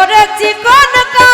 ওরে চিকন কা